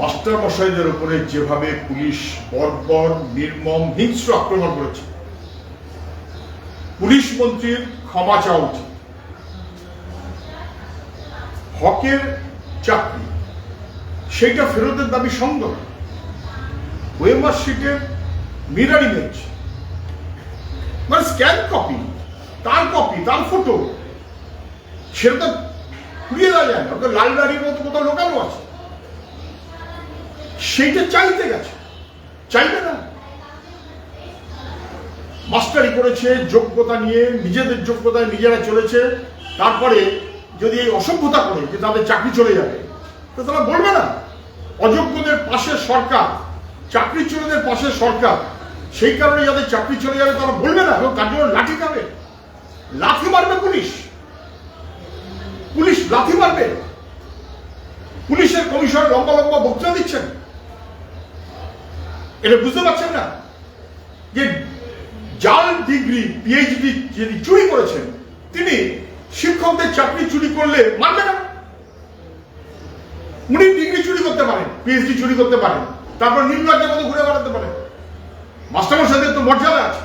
Master মশাইদের উপরে যেভাবে police বর্বর, নির্মম, হিংস্র আক্রমণ করেছে, পুলিশ মন্ত্রীর ক্ষমা চাওয়া উচিত। হকের চাকরি, সেইটা ফেরতের দাবি সঙ্গত ওয়েমার শিটের মিরার ইমেজ মানে স্ক্যান কপি তার কপি তার ফটো সেটা তো পুড়িয়ে দেওয়া যায় না। লাল দাড়ির মতো কোথাও লোকানো আছে। সেইটা চাইতে গেছে। চাইবে না। মাস্টারি করেছে, যোগ্যতা নিয়ে, নিজেদের যোগ্যতায় নিজেরা চলেছে। তারপরে যদি এই অসভ্যতা করে যে তাদের চাকরি চলে যাবে, তো তারা বলবে না। অযোগ্যদের পাশে সরকার, চাকরি চোরদের পাশে সরকার, সেই কারণে যাদের চাকরি চলে যাবে তারা বলবে না। এবং তার জন্য লাঠি খাবে লাঠি মারবে পুলিশ। পুলিশ লাথি মারবে। পুলিশের কমিশন লম্বা লম্বা বক্তৃতা দিচ্ছেন। এটা বুঝতে পারছেন না? যে জাল ডিগ্রি পিএইচডি যিনি চুরি করেছেন, তিনি শিক্ষকদের চাকরি চুরি করলে মানবে না। উনি ডিগ্রি চুরি করতে পারেন পিএইচডি চুরি করতে পারেন, তারপর নির্লজ্জের মতো ঘুরে বেড়াতে পারেন। মাস্টারমশাইদের তো মর্যাদা আছে।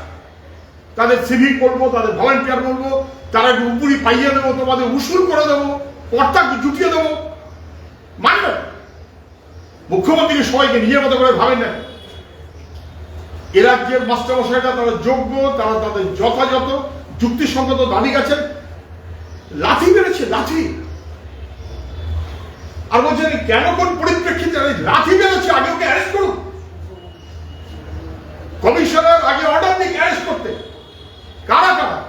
তাদের সিভিক করব তাদের ভলেন্টিয়ার করব তারা উপরি পাইয়ে দেবো, তোমাদের উসুল করে দেবো কর্তা জুটিয়ে দেবো। মানবে। মুখ্যমন্ত্রীকে সবাইকে নিজের মতো করে ভাবেন না। এ রাজ্যের মাস্টারমশাইরা তারা যোগ্য, তারা তাদের যথাযথ, যুক্তিসঙ্গত দাবি গেছেন। লাথি বেড়েছে লাথি আর বলছেন কেন কোন পরিপ্রেক্ষিতে এই লাথি আগে ওকে অ্যারেস্ট করুন। কমিশনার, আগে অর্ডার দিক অ্যারেস্ট করতে। কারা কারা?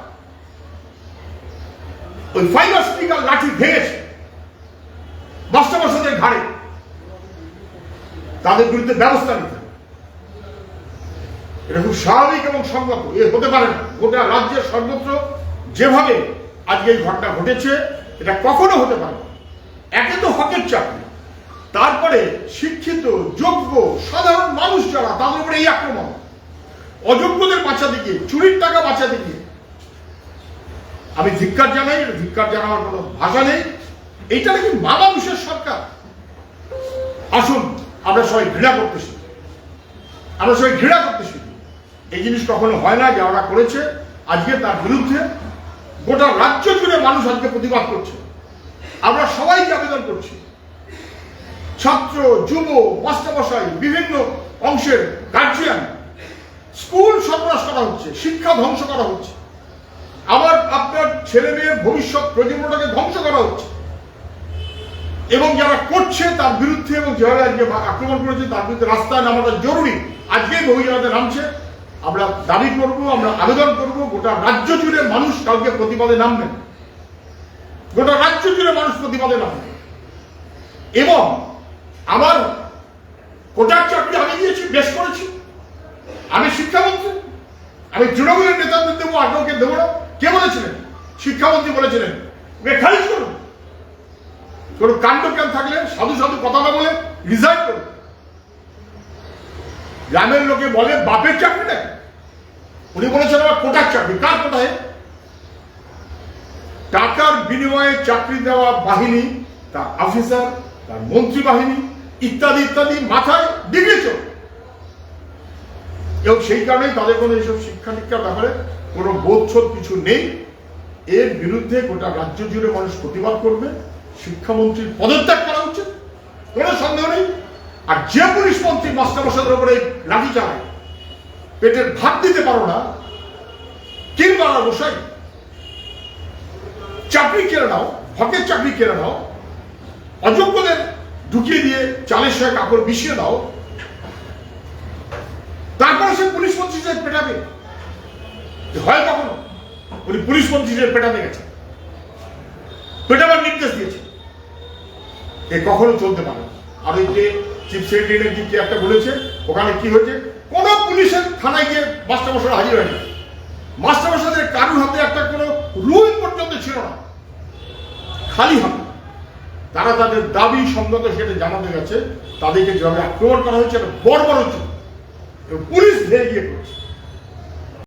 ওই ফাইবার স্পিকার লাঠি ভেঙেছে। মাস্টারমশাইদের ঘাড়ে। তাদের বিরুদ্ধে ব্যবস্থা নিতে। এটা খুব স্বাভাবিক এবং সঙ্গত এ হতে পারে না। গোটা রাজ্যের সর্বত্র যেভাবে আজকে এই ঘটনা ঘটেছে, এটা কখনো হতে পারে না। একে তো হকের চাকরি তারপরে শিক্ষিত, যোগ্য, সাধারণ মানুষ যারা, তাদের উপরে এই আক্রমণ। অযোগ্যদের বাঁচাতে গিয়ে চুরির টাকা বাঁচাতে গিয়ে আমি ধিক্কার জানাই ধিক্কার জানাবার কোনো ভাষা নেই। এইটা নাকি মা মানুষের সরকার। আসুন, আমরা সবাই ঘৃণা করতে শিখি। আমরা সবাই ঘৃণা করতে শিখি। এই জিনিস কখনো হয় না যে ওরা করেছে, আজকে তার বিরুদ্ধে গোটা রাজ্য জুড়ে মানুষ আজকে প্রতিবাদ করছে। আমরা সবাইকে আবেদন করছি। ছাত্র, যুব, মাস্টারমশাই, বিভিন্ন অংশের গার্জিয়ান স্কুল সন্ত্রাস করা হচ্ছে, শিক্ষা ধ্বংস করা হচ্ছে। আবার আপনার ছেলে মেয়ের ভবিষ্যৎ প্রজন্মটাকে ধ্বংস করা হচ্ছে। এবং যারা করছে তার বিরুদ্ধে এবং যেভাবে আজকে আক্রমণ করেছে তার বিরুদ্ধে রাস্তায় নামাটা জরুরি। আজকেই বহিরাতে নামছে। আমরা দাবি করব, আমরা আবেদন করব, গোটা রাজ্য জুড়ে মানুষ কালকে প্রতিবাদে নামবেন গোটা রাজ্য জুড়ে মানুষ প্রতিবাদে নামবে এবং আমার কোটার চাকরি আমি দিয়েছি, বেশ করেছি। আমি শিক্ষামন্ত্রী, আমি তৃণমূলের নেতাদের দেবো, আর কাউকে দেবো না। কে বলেছিলেন? শিক্ষামন্ত্রী বলেছিলেন, ওকে খারিজ করুন। কোন কাণ্ড থাকলে সাধু সাধু কথা না বলে রিজাইন করুন। গ্রামের লোকে বলে, বাপের চাকরি নাকি উনি বলেছেন, আমার কোটার চাকরি। কার কোটায় টাকার বিনিময়ে চাকরি দেওয়া বাহিনী, তার অফিসার তার মন্ত্রী বাহিনী, ইত্যাদি ইত্যাদি মাথায় ডিগ্রি চোখ এবং সেই কারণেই তাদের কোনো এইসব শিক্ষা দীক্ষার ব্যাপারে কোনো বোধছোধ কিছু নেই। এর বিরুদ্ধে গোটা রাজ্য জুড়ে মানুষ প্রতিবাদ করবে। শিক্ষামন্ত্রীর পদত্যাগ করা উচিত। কোনো সন্দেহ নেই। আর যে পুলিশ মন্ত্রী মাস্টারমশাইদের উপরে লাঠি চালায় পেটের ভাত দিতে পারো না, কিংবা বসাই চাকরি কেড়ে নাও, হকের চাকরি কেড়ে নাও, অযোগ্যদের ঢুকিয়ে দিয়ে চালের সঙ্গে কাপড় মিশিয়ে দাও, তারপরে সে পুলিশ মন্ত্রী হিসেবে পেটাবে? হয় কখনো? উনি পুলিশ মন্ত্রী হিসেবে পেটাতে গেছে। পেটাবার নির্দেশ দিয়েছে। এ কখনো চলতে পারে না। আর ওই যে চিফ সেক্রেটারি যে কি একটা বলেছে, ওখানে কি হয়েছে? কোন পুলিশের থানায় গিয়ে মাস্টারমশাই হাজির হয়নি। মাস্টারমশাইদের কারুর হাতে একটা কোনো রুল পর্যন্ত ছিল না। খালি হাতে। তারা তাদের দাবি সঙ্গত সেটা জানাতে গেছে। তাদেরকে যেভাবে আক্রমণ করা হয়েছে, এটা বড় বড় হচ্ছে পুলিশ ধেয়ে গিয়ে করছে